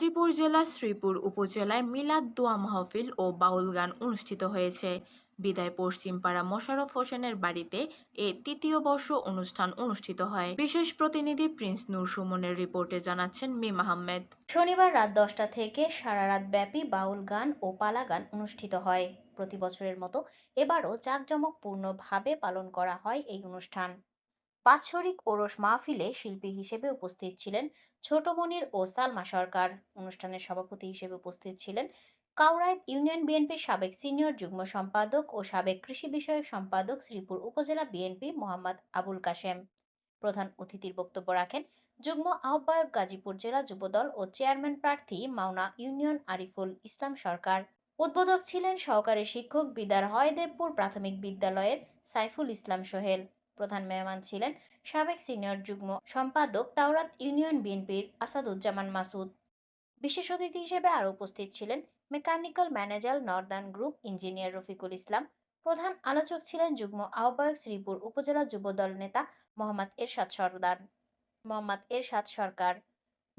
গাজীপুর জেলার শ্রীপুর উপজেলায় মিলাদ দোয়া মাহফিল ও বাউল গান অনুষ্ঠিত হয়েছে। বিদায় পশ্চিমপাড়া মোশাররফ হোসেনের বাড়িতে এ তৃতীয় বর্ষ অনুষ্ঠান অনুষ্ঠিত হয়। বিশেষ প্রতিনিধি প্রিন্স নূর সুমনের রিপোর্টে জানাচ্ছেন মিম আহমেদ। শনিবার রাত দশটা থেকে সারা রাত ব্যাপী বাউল গান ও পালা গান অনুষ্ঠিত হয়। প্রতি বছরের মতো এবারও জাঁকজমকপূর্ণভাবে পালন করা হয় এই অনুষ্ঠান। বাৎসরিক ওরস মাহফিলে শিল্পী হিসেবে উপস্থিত ছিলেন ছোট মনির ও সালমা সরকার। অনুষ্ঠানের সভাপতি হিসেবে উপস্থিত ছিলেন কাউরাইত ইউনিয়ন বিএনপির সাবেক সিনিয়র যুগ্ম সম্পাদক ও সাবেক কৃষি বিষয়ক সম্পাদক শ্রীপুর উপজেলা বিএনপি মোহাম্মদ আবুল কাশেম। প্রধান অতিথির বক্তব্য রাখেন যুগ্ম আহ্বায়ক গাজীপুর জেলা যুবদল ও চেয়ারম্যান প্রার্থী মাওনা ইউনিয়ন আরিফুল ইসলাম সরকার। উদ্বোধক ছিলেন সহকারী শিক্ষক বিদার হয়দেবপুর প্রাথমিক বিদ্যালয়ের সাইফুল ইসলাম সোহেল। প্রধান মেহমান ছিলেন সাবেক সিনিয়র যুগ্ম সম্পাদক তাওরাত ইউনিয়ন বিএনপির আসাদুজ্জামান মাসুদ। বিশেষ অতিথি হিসেবে আরও উপস্থিত ছিলেন mechanical manager northern group engineer Rafiqul Islam. প্রধান আলোচক ছিলেন যুগ্ম আহ্বায়ক শ্রীপুর উপজেলা যুবদল নেতা মোহাম্মদ এরশাদ সরদার। মোহাম্মদ এরশাদ সরকার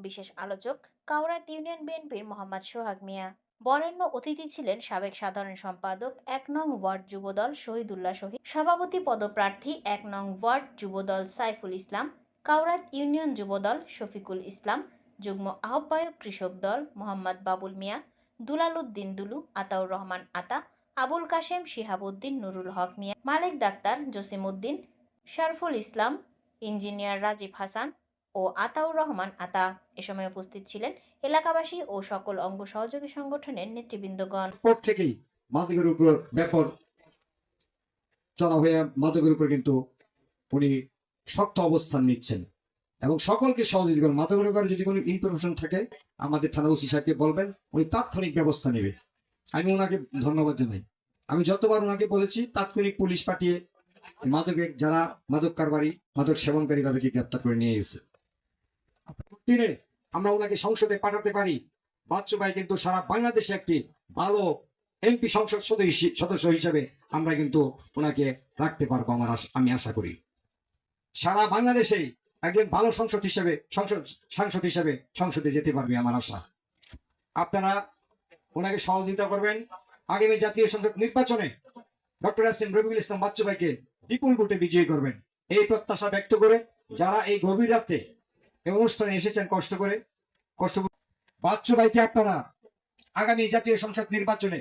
বিশেষ আলোচক কাউরাত ইউনিয়ন বিএনপির মোহাম্মদ সোহাগ মিয়া। বরেণ্য অতিথি ছিলেন সাবেক সাধারণ সম্পাদক এক নং ওয়ার্ড যুবদল শহীদুল্লাহ শহীদ, সভাপতি পদপ্রার্থী এক নং ওয়ার্ড যুবদল সাইফুল ইসলাম কাউরাত ইউনিয়ন যুবদল শফিকুল ইসলাম, যুগ্ম আহ্বায়ক কৃষক দল মোহাম্মদ বাবুল মিয়া দুলালউদ্দিন দুলু, আতাউর রহমান আতা, আবুল কাশেম শিহাবুদ্দিন, নুরুল হক মিয়া, মালিক ডাক্তার জসিমউদ্দিন, শরফুল ইসলাম, ইঞ্জিনিয়ার রাজীব হাসান ও আতাউর রহমান আতা এ সময় উপস্থিত ছিলেন এলাকাবাসী ও সকল অঙ্গ সহযোগী সংগঠনের নেতৃবৃন্দগণ। থেকেই মাদকের উপর ব্যাপক চড়া হয়ে মাদকের উপর কিন্তু উনি শক্ত অবস্থান নিচ্ছেন এবং সকলকে সহযোগিতা করেন। মাদকের ব্যাপারে যদি কোনো ইনফরমেশন থাকে, আমাদের থানা ওসি সাহেবকে বলবেন, উনি তাৎক্ষণিক ব্যবস্থা নেবে। আমি ওনাকে ধন্যবাদ জানাই। আমি যতবার ওনাকে বলেছি, তাৎক্ষণিক পুলিশ পাঠিয়ে মাদকের যারা মাদক কারবারি, মাদক সেবনকারী তাদেরকে গ্রেপ্তার করে নিয়ে গেছে দিনে আমরা ওনাকে সংসদে পাঠাতে পারি। বাচ্চু ভাই কিন্তু সারা বাংলাদেশে একটি ভালো এমপি সংসদ সদস্য হিসেবে আমরা কিন্তু ওনাকে রাখতে পারব আমার আমি আশা করি। সারা বাংলাদেশেই একজন ভালো সংসদ হিসেবে সংসদ সাংসদ হিসেবে সংসদে যেতে পারবে আমার আশা। আপনারা ওনাকে সহযোগিতা করবেন। আগামী জাতীয় সংসদ নির্বাচনে ডক্টর আসিম রবিউল ইসলাম বাচ্চু ভাইকে বিপুল ভোটে বিজয়ী করবেন। এই প্রত্যাশা ব্যক্ত করে যারা এই গভীর রাতে এই অনুষ্ঠানে এসেছেন কষ্ট করে, কষ্ট বাচ্চু ভাইকে আপনারা আগামী জাতীয় সংসদ নির্বাচনে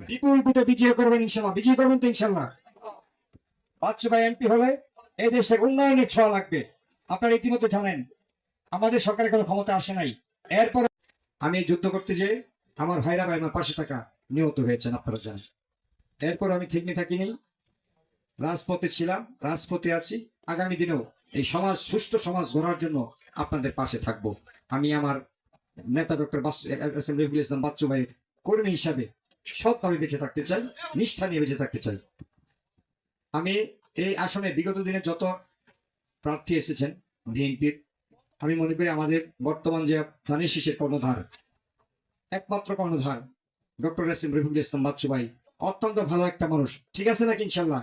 বিপুল ভোটে বিজয় করবেন ইনশাল্লাহ, বিজয় করবেন তো ইনশাল্লাহ। বাচ্চু ভাই এমপি হলে এই দেশের উন্নয়নের ছোঁয়া লাগবে। আপনারা ইতিমধ্যে জানেন, আমাদের সরকারের কোনো ক্ষমতা আসে নাই। এরপর আমি যুদ্ধ করতে যে আমার ভাইরা ভাই আমার পাশে থাকা নিহত হয়েছেন, আপনারা জানেন। এরপর আমি ঠিক নিয়ে থাকিনি রাজপথে ছিলাম, রাজপথে আছি। আগামী দিনেও এই সমাজ, সুষ্ঠু সমাজ গড়ার জন্য আপনাদের পাশে থাকব। আমি আমার নেতা ডক্টর এস ইসলাম বাচ্চু ভাইয়ের কর্মী হিসাবে সৎভাবে বেঁচে থাকতে চাই, নিষ্ঠা নিয়ে বেঁচে থাকতে চাই। আমি এই আসনে বিগত দিনে যত প্রার্থী এসেছেন বিএনপির, আমি মনে করি আমাদের বর্তমান যে ধানের শীষের কর্ণধার, একমাত্র কর্ণধার doctor S M Rafiqul Islam Bachchu ভাই, অত্যন্ত ভালো একটা মানুষ। ঠিক আছে নাকি ইনশাল্লাহ?